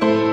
you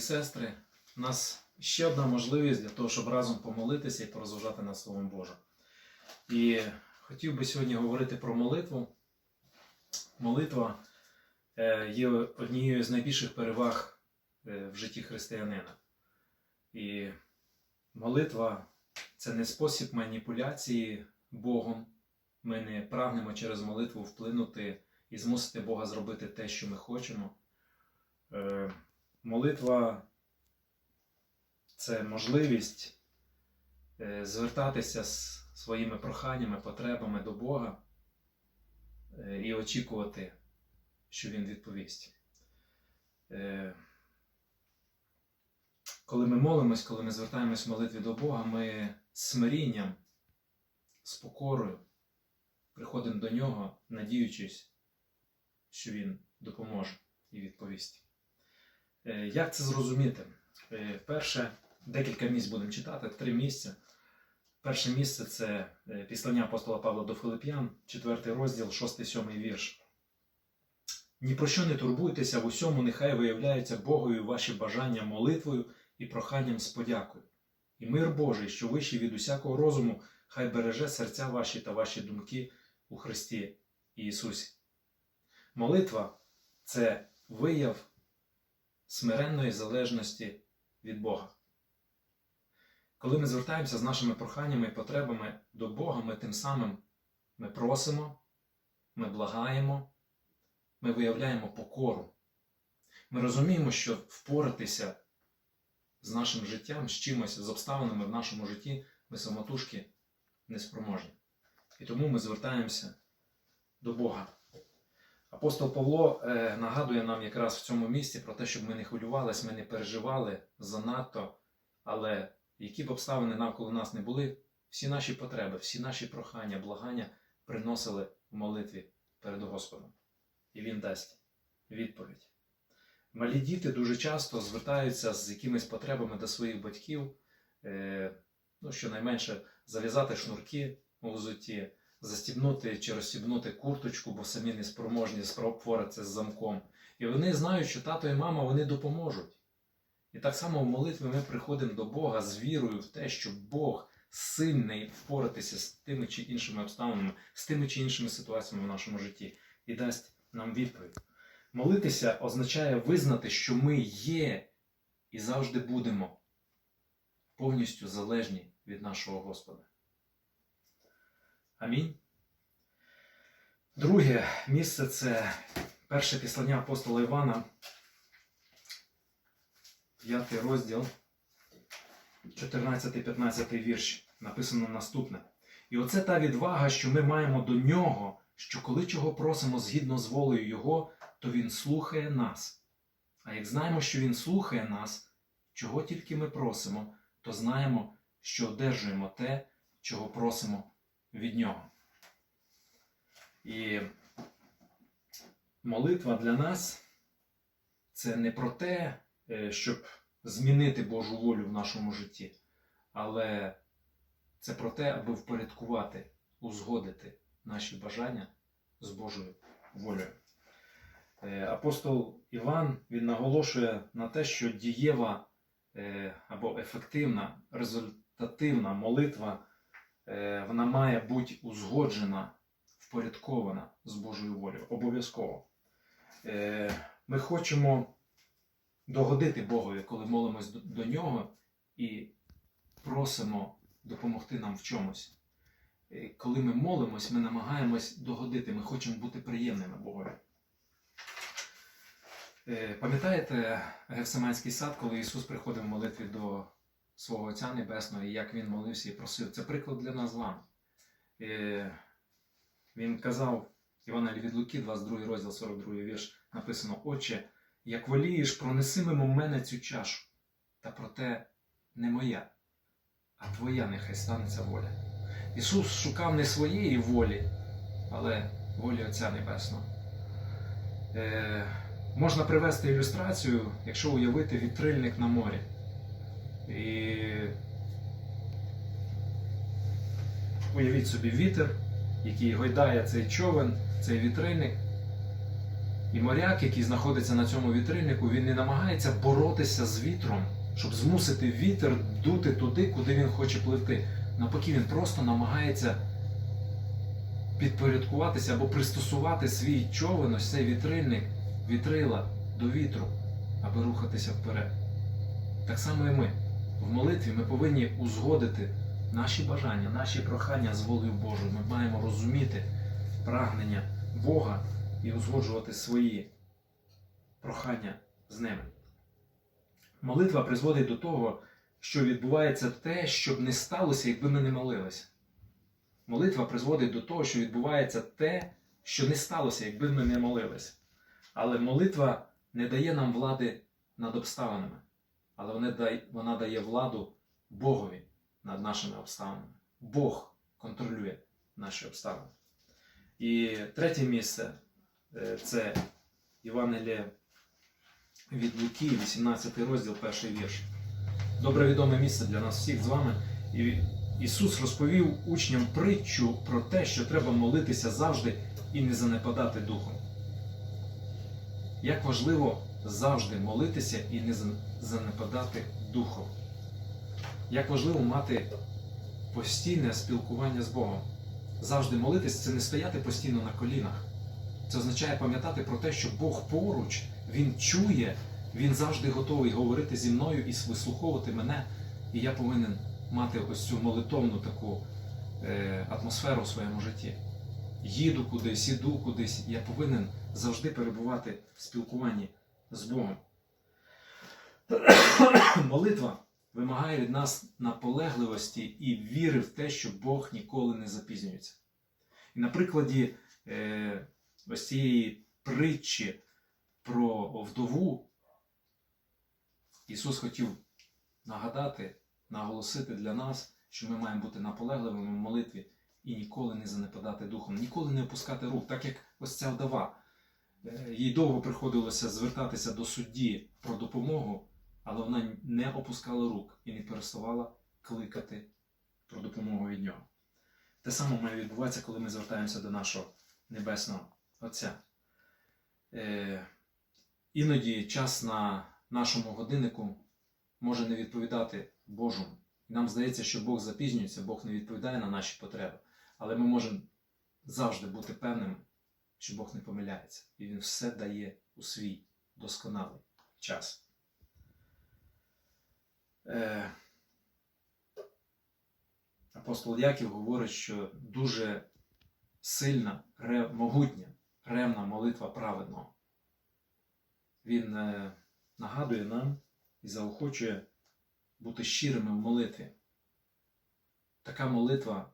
сестри. У нас ще одна можливість для того, щоб разом помолитися і порозважати над Словом Божим. І хотів би сьогодні говорити про молитву. Молитва е, є однією з найбільших переваг е, в житті християнина. І молитва це не спосіб маніпуляції Богом. Ми не прагнемо через молитву вплинути і змусити Бога зробити те, що ми хочемо. Молитва це можливість е, звертатися з своїми проханнями, потребами до Бога е, і очікувати, що Він відповість. Е, Коли ми молимось, коли ми звертаємось в молитві до Бога, ми з смирінням, з покорою приходимо до Нього, надіючись, що Він допоможе і відповість. Е, Як це зрозуміти? Е, Перше, декілька місць будемо читати, три місця. Перше місце це е, післання апостола Павла до Филип'ян, 4 розділ, 6-7 вірш. Ні про що не турбуйтеся, в усьому нехай виявляються Богові ваші бажання молитвою і проханням з подякою. І мир Божий, що вищий від усякого розуму, хай береже серця ваші та ваші думки у Христі Ісусі. Молитва це вияв смиренної залежності від Бога. Коли ми звертаємося з нашими проханнями і потребами до Бога, ми тим самим ми просимо, ми благаємо, ми виявляємо покору. Ми розуміємо, що впоратися з нашим життям, з чимось, з обставинами в нашому житті ми самотужки не спроможні. І тому ми звертаємося до Бога. Апостол Павло е, нагадує нам якраз в цьому місці про те, щоб ми не хвилювалися, ми не переживали занадто, але які б обставини навколо нас не були, всі наші потреби, всі наші прохання, благання приносили в молитві перед Господом. І Він дасть відповідь. Малі діти дуже часто звертаються з якимись потребами до своїх батьків, е, ну, щонайменше зав'язати шнурки у взутті, застібнути чи розстібнути курточку, бо самі не спроможні впоратися з замком. І вони знають, що тато і мама вони допоможуть. І так само в молитві ми приходимо до Бога з вірою в те, що Бог сильний впоратися з тими чи іншими обставинами, з тими чи іншими ситуаціями в нашому житті і дасть нам відповідь. Молитися означає визнати, що ми є і завжди будемо повністю залежні від нашого Господа. Амінь. Друге місце це Перше післання апостола Івана, п'ятий розділ, 14-15 вірш, написано наступне. І оце та відвага, що ми маємо до нього, що коли чого просимо згідно з волею Його, то Він слухає нас. А як знаємо, що Він слухає нас, чого тільки ми просимо, то знаємо, що одержуємо те, чого просимо від Нього. І молитва для нас це не про те, е, щоб змінити Божу волю в нашому житті, але це про те, аби впорядкувати, узгодити наші бажання з Божою волею. Е, Апостол Іван він наголошує на те, що дієва е, або ефективна, результативна молитва вона має бути узгоджена, впорядкована з Божою волею. Обов'язково. Е, Ми хочемо догодити Богові, коли молимось до- нього і просимо допомогти нам в чомусь. Е, Коли ми молимось, ми намагаємось догодити, ми хочемо бути приємними Богові. Е, Пам'ятаєте Гефсиманський сад, коли Ісус приходив в молитві до свого Отця Небесного, і як Він молився і просив? Це приклад для нас з вами. Е, Він казав, Євангелій від Луки, 22 розділ, 42 вірш, написано: Отче, як волієш, пронеси мимо мене цю чашу, та проте не моя, а твоя нехай станеться воля. Ісус шукав не своєї волі, але волі Отця Небесного. Е, можна привести ілюстрацію, якщо уявити вітрильник на морі. І уявіть собі вітер, який гойдає цей човен, цей вітрильник. І моряк, який знаходиться на цьому вітрильнику, він не намагається боротися з вітром, щоб змусити вітер дути туди, куди він хоче пливти. Навпаки, він просто намагається підпорядкуватися або пристосувати свій човен, ось цей вітрильник, вітрила до вітру, аби рухатися вперед. Так само і ми. В молитві ми повинні узгодити наші бажання, наші прохання з волею Божою. Ми маємо розуміти прагнення Бога і узгоджувати свої прохання з ними. Молитва призводить до того, що відбувається те, щоб не сталося, якби ми не молилися. Молитва призводить до того, що відбувається те, що не сталося, якби ми не молилися. Але молитва не дає нам влади над обставинами, але вона дає, владу Богові над нашими обставинами. Бог контролює наші обставини. І третє місце е, це Євангеліє від Луки, 18 розділ, перший вірш. Добре відоме місце для нас всіх з вами. І Ісус розповів учням притчу про те, що треба молитися завжди і не занепадати духом. Як важливо завжди молитися і не занепадати духом. Як важливо мати постійне спілкування з Богом. Завжди молитись це не стояти постійно на колінах. Це означає пам'ятати про те, що Бог поруч, Він чує, Він завжди готовий говорити зі мною і вислуховувати мене. І я повинен мати ось цю молитовну таку е, атмосферу в своєму житті. Їду кудись, іду кудись, я повинен завжди перебувати в спілкуванні з Богом. Молитва вимагає від нас наполегливості і віри в те, що Бог ніколи не запізнюється. І на прикладі е, ось цієї притчі про вдову Ісус хотів нагадати, наголосити для нас, що ми маємо бути наполегливими в молитві і ніколи не занепадати духом, ніколи не опускати рук, так як ось ця вдова. Їй довго приходилося звертатися до судді про допомогу, але вона не опускала рук і не переставала кликати про допомогу від нього. Те саме має відбуватися, коли ми звертаємося до нашого Небесного Отця. Е, іноді час на нашому годиннику може не відповідати Божому. Нам здається, що Бог запізнюється, Бог не відповідає на наші потреби. Але ми можемо завжди бути певними, що Бог не помиляється. І Він все дає у свій досконалий час. Е, апостол Яків говорить, що дуже сильна, ре- могутня, ревна молитва праведного Він е, нагадує нам і заохочує бути щирими в молитві. Така молитва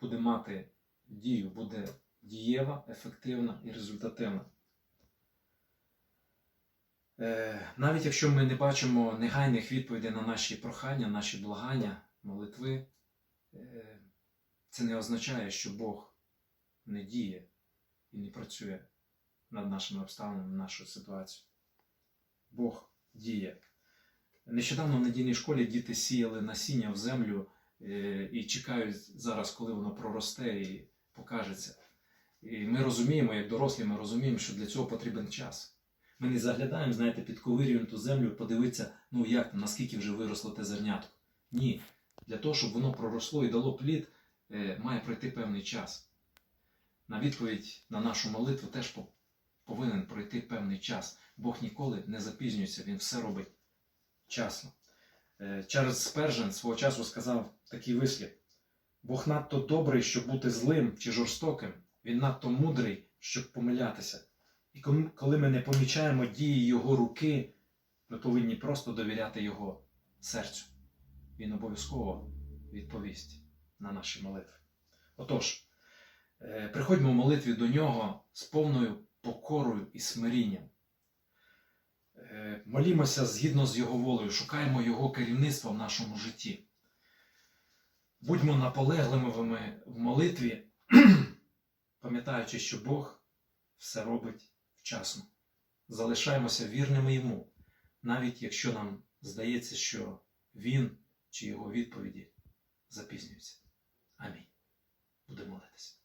буде мати дію, буде дієва, ефективна і результативна. Е, Навіть якщо ми не бачимо негайних відповідей на наші прохання, наші благання, молитви, е, це не означає, що Бог не діє і не працює над нашими обставинами, нашою ситуацією. Бог діє. Нещодавно в недільній школі діти сіяли насіння в землю е, і чекають зараз, коли воно проросте і покажеться. І ми розуміємо, як дорослі, ми розуміємо, що для цього потрібен час. Ми не заглядаємо, знаєте, підковирюємо ту землю, подивитися, ну як там, наскільки вже виросло те зернятко. Ні. Для того, щоб воно проросло і дало плід, е, має пройти певний час. На відповідь на нашу молитву теж повинен пройти певний час. Бог ніколи не запізнюється, він все робить вчасно. Е, Чарльз Спержен свого часу сказав такий вислів: Бог надто добрий, щоб бути злим чи жорстоким, він надто мудрий, щоб помилятися. І коли ми не помічаємо дії Його руки, ми повинні просто довіряти Його серцю. Він обов'язково відповість на наші молитви. Отож, е, приходьмо в молитві до Нього з повною покорою і смирінням. Е, Молімося згідно з Його волею, шукаємо Його керівництва в нашому житті. Будьмо наполегливими в молитві, пам'ятаючи, що Бог все робить вчасно. Залишаємося вірними Йому, навіть якщо нам здається, що Він чи Його відповіді запізнюються. Амінь. Будемо молитися.